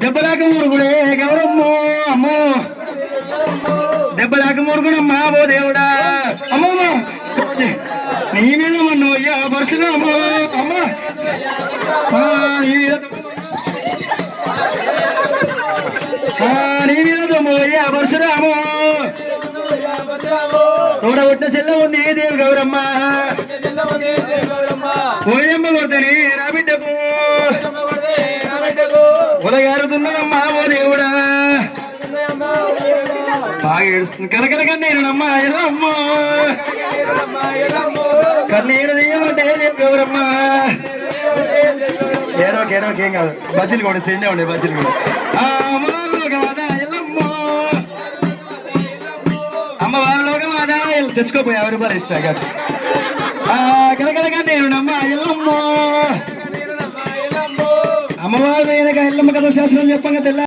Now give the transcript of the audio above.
దెబ్బలాక మురుగుడే గౌరమ్మో అమ్మో. దెబ్బలాక మురుగుడమ్మా ఓ దేవుడా. అమ్మో నేనేమన్ను అయ్యా పరశురామో అమ్మా. ఆ, నీ మీద- ఆ, నీ మీద దొమ్ము అయ్యా పరశురామో తోడగొట్టిన చెల్ల ఉంది దేవి గౌరమ్మ? ఓయమ్మ కొడతని ఉలగారుతున్నదమ్మా ఓ దేవుడా. బాగా ఏడుస్తుంది. కనకన కన్నీరునమ్మా ఎల్లమ్మ కన్నీరు తీయమంటే గౌరమ్మ ఏడో ఏడో ఏం కాదు. బజ్జీలు కూడా సేందే ఉండే బజ్జీలు కూడా. ఎల్లమ్మ. అమ్మవారిలోక మాత ఎల్ల- తెచ్చుకోపోయి ఎవరి రూపాయలు ఇస్తా కాదు కనకన కన్నీరునమ్మా ఎల్లమ్మ. అమ్మవారు అయిన ఎల్లమ్మ కథ శాస్త్రం చెప్పంగా తెల్ల